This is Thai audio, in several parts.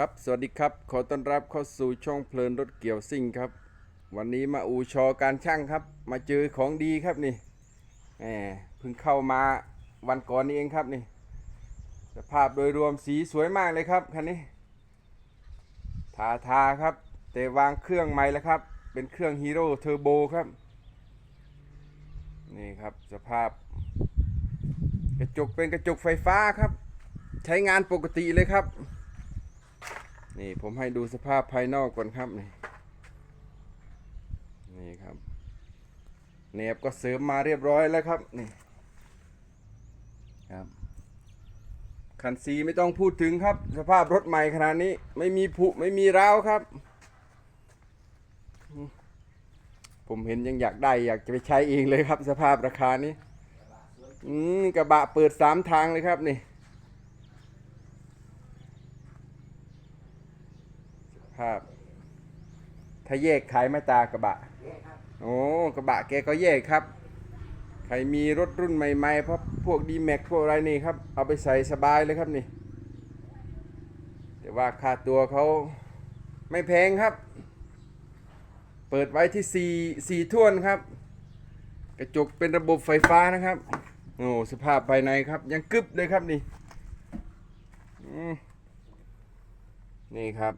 ครับ สวัสดีครับ ขอต้อนรับเข้าสู่ช่องเพลินรถเกี่ยวซิ่งครับ วันนี้มาอูชอการช่างครับ มาเจอของดีครับนี่แหมเพิ่งเข้ามาวันก่อนนี้เองครับนี่ สภาพโดยรวมสีสวยมากเลยครับคันนี้ ทาทาครับ แต่วางเครื่องใหม่แล้วครับ เป็นเครื่องฮีโร่เทอร์โบครับ นี่ครับสภาพ กระจกเป็นกระจกไฟฟ้าครับ ใช้งานปกติเลยครับ นี่ผมให้ดูสภาพภายนอกก่อนครับนี่นี่ครับเนบก็เสริมมาเรียบร้อยแล้วครับนี่ครับคันซีไม่ต้องพูดถึงครับ สภาพรถใหม่ขนาดนี้ ไม่มีผุไม่มีร้าวครับ ผมเห็นยังอยากได้อยากจะไปใช้เองเลยครับ สภาพราคานี้ อืมกระบะเปิดสามทางเลยครับนี่ ภาพถ้าแยกขายไม่ตากระบะโอ้กระบะแกก็แยกครับ ใครมีรถรุ่นใหม่ๆเพราะพวกดีแม็กพวกอะไรนี่ครับ เอาไปใส่สบายเลยครับนี่ แต่ว่าค่าตัวเขาไม่แพงครับ เปิดไว้ที่สี่สี่ท่วนครับ กระจกเป็นระบบไฟฟ้านะครับโอ้สภาพภายในครับ ยังกึบเลยครับนี่นี่ครับ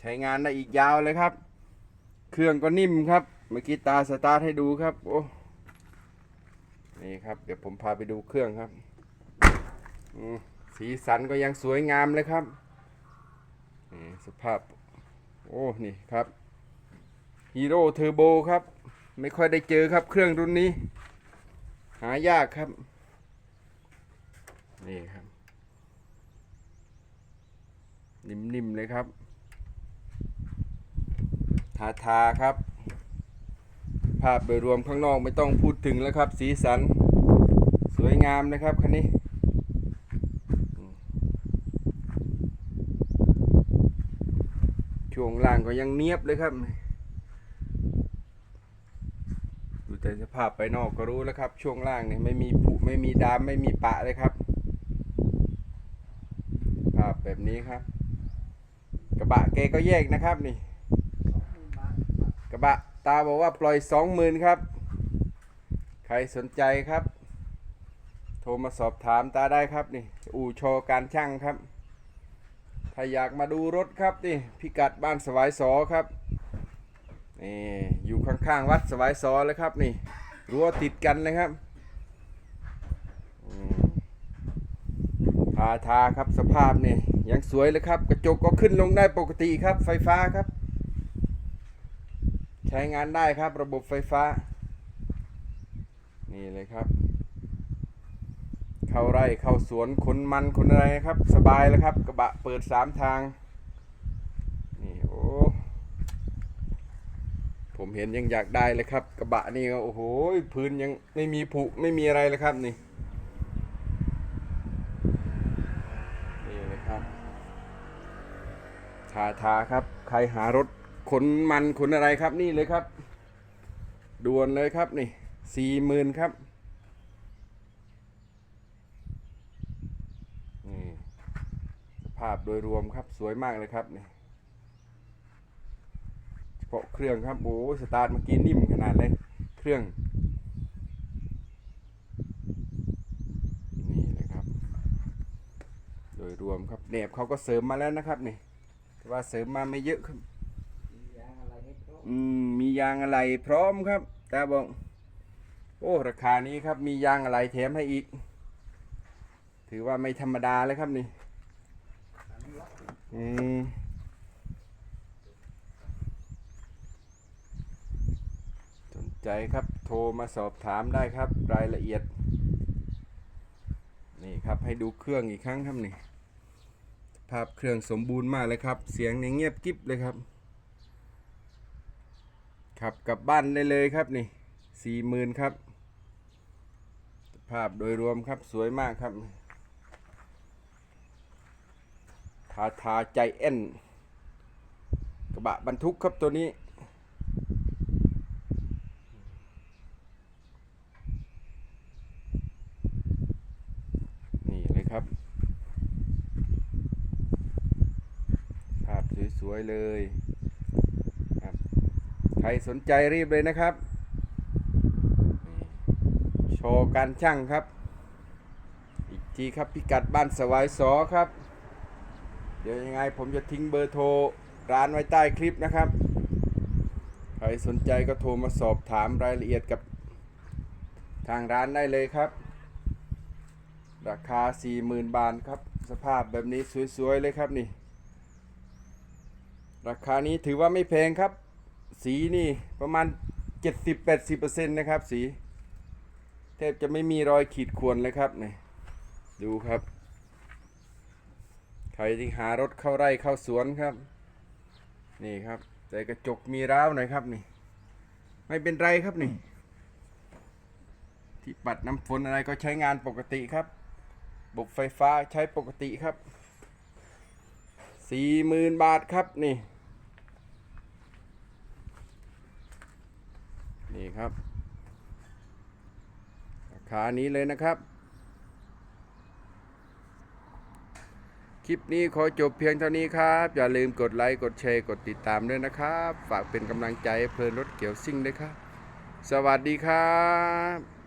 ใช้งานได้อีกยาวเลยครับ เครื่องก็นิ่มครับ เมื่อกี้ตาสตาร์ทให้ดูครับ โอ้นี่ครับ เดี๋ยวผมพาไปดูเครื่องครับ สีสันก็ยังสวยงามเลยครับ นี่สภาพ โอ้ นี่ครับฮีโร่เทอร์โบครับ ไม่ค่อยได้เจอครับเครื่องรุ่นนี้ หายากครับ นี่ครับ นิ่มๆเลยครับ ทาทาครับ ภาพโดยรวมข้างนอกไม่ต้องพูดถึงแล้วครับ สีสันสวยงามนะครับคันนี้ช่วงล่างก็ยังเนียบเลยครับ ดูแต่สภาพไปนอกก็รู้แล้วครับ ช่วงล่างเนี่ยไม่มีผุไม่มีดามไม่มีปะเลยครับ ภาพแบบนี้ครับ กระบะแกก็แยกนะครับนี่ กระบะตาบอกว่าปล่อยสองหมื่นครับ ใครสนใจครับ โทรมาสอบถามตาได้ครับนี่ อู่โชว์การช่างครับ ถ้าอยากมาดูรถครับนี่พิกัดบ้านสวายสอครับนี่อยู่ข้างๆวัดสวายสอเลยครับนี่รั้วติดกันเลยครับอืมทาทาครับสภาพนี่ยังสวยเลยครับ กระจกก็ขึ้นลงได้ปกติครับไฟฟ้าครับ ใช้งานได้ครับระบบไฟฟ้า นี่เลยครับ เข้าไร่เข้าสวนขนมันขนอะไรครับ สบายแล้วครับ กระบะเปิดสามทาง นี่โอ้ผมเห็นยังอยากได้เลยครับ กระบะนี่ก็โอ้โหพื้นยังไม่มีผุไม่มีอะไรเลยครับนี่นี่เลยครับทาทาครับ ใครหารถ ขนมันขนอะไรครับนี่เลยครับด่วนเลยครับนี่สี่หมื่นครับนี่สภาพโดยรวมครับสวยมากเลยครับนี่เฉพาะเครื่องครับโอ้สตาร์ทเมื่อกี้นิ่มขนาดเลยเครื่องนี่เลยครับ โดยรวมครับแหนบเขาก็เสริมมาแล้วนะครับนี่แต่ว่าเสริมมาไม่เยอะครับ อืมมียางอะไรพร้อมครับตาบอกโอ้ราคานี้ครับมียางอะไรแถมให้อีก ถือว่าไม่ธรรมดาเลยครับนี่อืมสนใจครับโทรมาสอบถามได้ครับ รายละเอียด นี่ครับให้ดูเครื่องอีกครั้งครับนี่ภาพเครื่องสมบูรณ์มากเลยครับ เสียงเนี่เงียบกิ๊บเลยครับ ขับกลับบ้านได้เลยครับนี่สี่หมื่นครับ ภาพโดยรวมครับสวยมากครับ ทาทาใจเอ็นกระบะบรรทุกครับตัวนี้ นี่เลยครับ ภาพสวย ๆ เลย ใครสนใจรีบเลยนะครับ โชว์การช่างครับ อีกทีครับพิกัดบ้านสวายสอครับ เดี๋ยวยังไงผมจะทิ้งเบอร์โทรร้านไว้ใต้คลิปนะครับ ใครสนใจก็โทรมาสอบถามรายละเอียดกับทางร้านได้เลยครับ ราคา 40,000 บาทครับ สภาพแบบนี้สวยๆเลยครับนี่ ราคานี้ถือว่าไม่แพงครับ สีนี่ประมาณ 70-80%นะครับสี แทบจะไม่มีรอยขีดข่วนเลยครับนี่ดูครับ ใครที่หารถเข้าไร่เข้าสวนครับ นี่ครับแต่กระจกมีร้าวหน่อยครับนี่ ไม่เป็นไรครับนี่ ที่ปัดน้ำฝนอะไรก็ใช้งานปกติครับบบไฟฟ้าใช้ปกติครับสี่หมื่นบาทครับนี่ ครับราคานี้เลยนะครับ คลิปนี้ขอจบเพียงเท่านี้ครับ อย่าลืมกดไลค์กดแชร์กดติดตามด้วยนะครับ ฝากเป็นกำลังใจเพลินรถเกี่ยวซิ่งด้วยครับ สวัสดีครับ